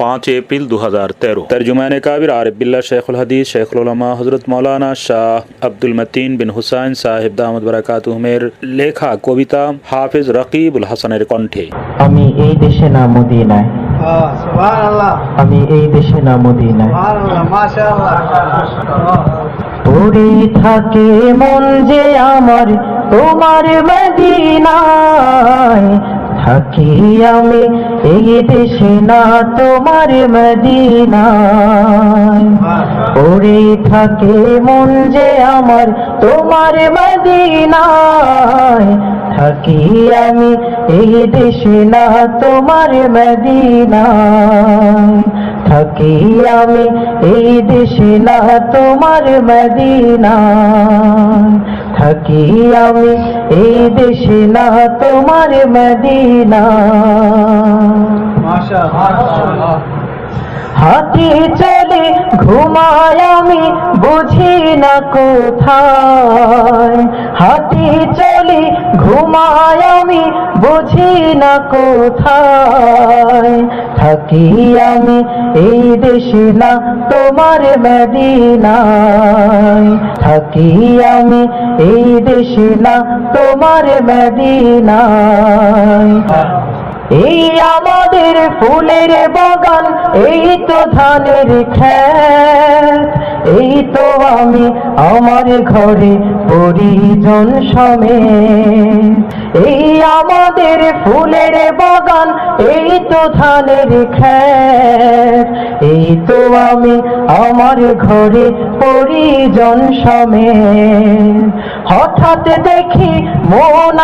پانچ اپریل دو ہزار تیرہ۔ ترجمان کابر عارب اللہ شیخ الحدیث شیخ العلماء حضرت مولانا شاہ عبد المتین بن حسین صاحب دامد برکات উমের লেখা কবিতা হাফেজ রকিব উল হাসানের কণ্ঠে আমি এই দেশে না মদিনায় আমি থাকি আমি এই দেশে না, তোমার মদিনায়। পড়ে থাকে মন যে আমার, তোমার মদিনায়। থাকি আমি এই দেশে না, তোমার মদিনায়। থাকি আমি এই দেশে না, তোমার মদিনায়। থাকি আমি এই দেশে না তোমার মদিনা। হাতি চলে ঘুমায় আমি বুঝি না কোথায়। হাতি চলে ঘুমায় আমি বুঝি না কোথায় থাকি আমি, এই দেশে না তোমার মদিনায়। থাকি আমি, এই দেশে না তোমার মদিনায়। এই আমাদের ফুলের বাগান, এই তো ধানের খেত এই তো আমি আমার ঘরে পরিজন সমেত। এই আমাদের ফুলের বাগান, এই তো ধানের খেত এই তো আমি আমার ঘরে পরিজন সমেত। হঠাৎ দেখি মন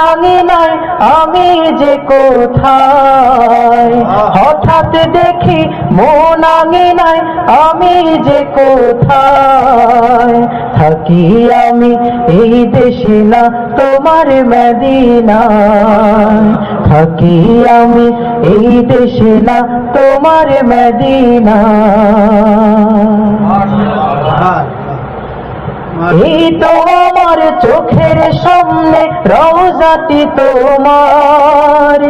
নাই আমি যে কোথায়? দেখি মন নাই আমি যে কোথায়? থাকি আমি এই দেশে না তোমার মদিনায়। থাকি আমি এই দেশে না তোমার মদিনায়। এই তো আমার চোখের সামনে রওজাতি তোমার।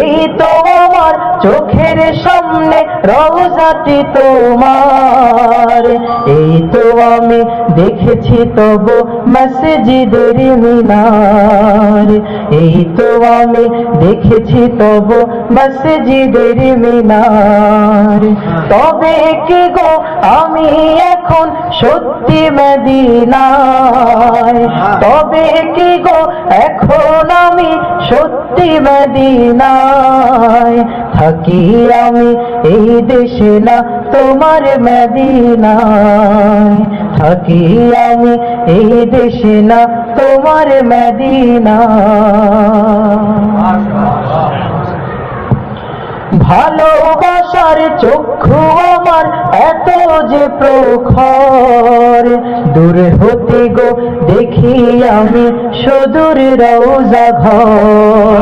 এই তো আমার চোখের সামনে রওজাতি তোমার। এই তো আমি দেখেছি তবু মসজিদের মিনার। এই তো আমি দেখেছি তবু মসজিদের মিনার। তবে কি গো, আমি এখন সত্যি মদিনায়। তবে কি গো, এখন আমি সত্যি মদিনায়। থাকি আমি এই দেশে না, তোমার মদিনায়। থাকি আমি এই দেশে না, তোমার মদিনায়। ভালোবাসার চক্ষু আমার এত যে প্রখর। দূর হতে গো, দেখি আমি সুদূর রওজা ঘর।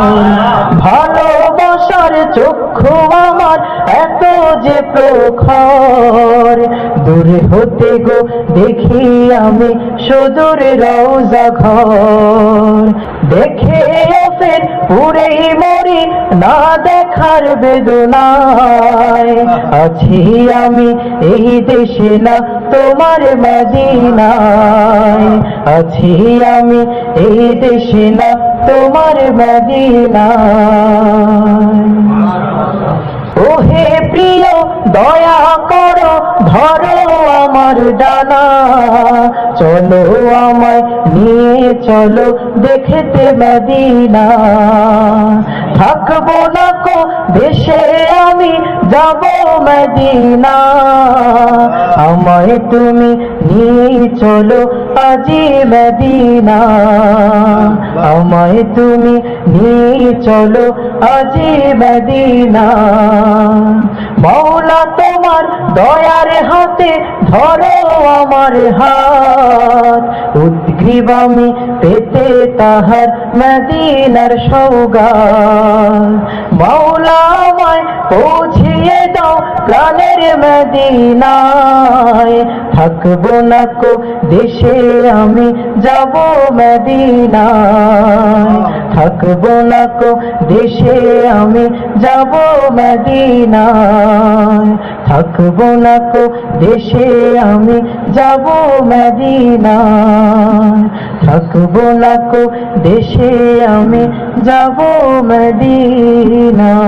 ভালোবাসার চক্ষু আমার এত যে প্রখর। দূর হতে গো, দেখি আমি সুদূর রওজা ঘর। দেখে পুরেই মরি না দেখার বেদনায়। আছি আমি এই দেশে না, তোমার মদিনায়। আছি আমি এই দেশে না, তোমার মদিনায়। ওহে প্রিয়, দয়া করো, ধরো আমার ডানা চলো আমায় নিয়ে চলো, দেখতে মদিনা। থাকব না কো দেশে আমি, যাব মদিনা। আমায় তুমি নিয়ে চলো আজি মদিনা। আমায় তুমি নিয়ে চলো আজি মদিনা। মৌলা তোমার দয়ার হাতে ধরো আমার হাত। উদ্গ্রীব আমি পেতে তাহার মদিনার সৌগা মৌলা আমায় পৌঁছিয়ে দাও প্রাণের মদিনায়। থাকব না কো দেশে আমি যাব মদিনায়। থাকব না কো দেশে আমি যাব মদিনায়। থাকব না কো দেশে আমি যাব মদিনায়। থাকব না কো দেশে আমি যাব মদিনায়।